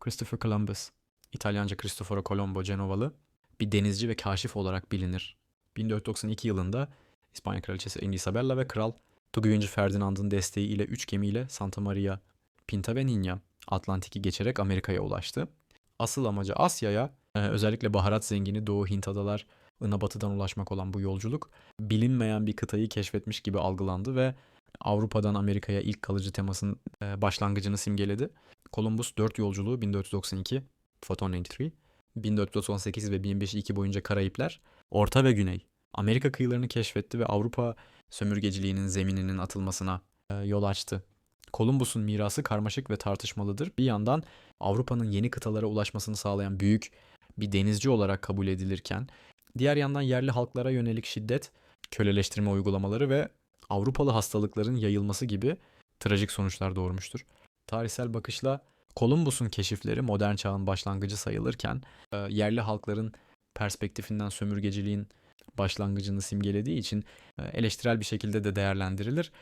Christopher Columbus, İtalyanca Cristoforo Colombo Genovalı bir denizci ve kaşif olarak bilinir. 1492 yılında İspanya Kraliçesi Isabella ve Kral Tugayıncı Ferdinand'ın desteğiyle 3 gemiyle Santa Maria, Pinta ve Niña Atlantik'i geçerek Amerika'ya ulaştı. Asıl amacı Asya'ya, e, özellikle baharat zengini Doğu Hint adalar, ına batıdan ulaşmak olan bu yolculuk bilinmeyen bir kıtayı keşfetmiş gibi algılandı ve Avrupa'dan Amerika'ya ilk kalıcı temasın e, başlangıcını simgeledi. Columbus 4 yolculuğu 1492, Photon 93, 1498 ve 1502 boyunca Karayipler, Orta ve Güney. Amerika kıyılarını keşfetti ve Avrupa sömürgeciliğinin zemininin atılmasına e, yol açtı. Columbus'un mirası karmaşık ve tartışmalıdır. Bir yandan Avrupa'nın yeni kıtalara ulaşmasını sağlayan büyük bir denizci olarak kabul edilirken, diğer yandan yerli halklara yönelik şiddet, köleleştirme uygulamaları ve Avrupalı hastalıkların yayılması gibi trajik sonuçlar doğurmuştur. Tarihsel bakışla Columbus'un keşifleri modern çağın başlangıcı sayılırken e, yerli halkların perspektifinden sömürgeciliğin başlangıcını simgelediği için e, eleştirel bir şekilde de değerlendirilir.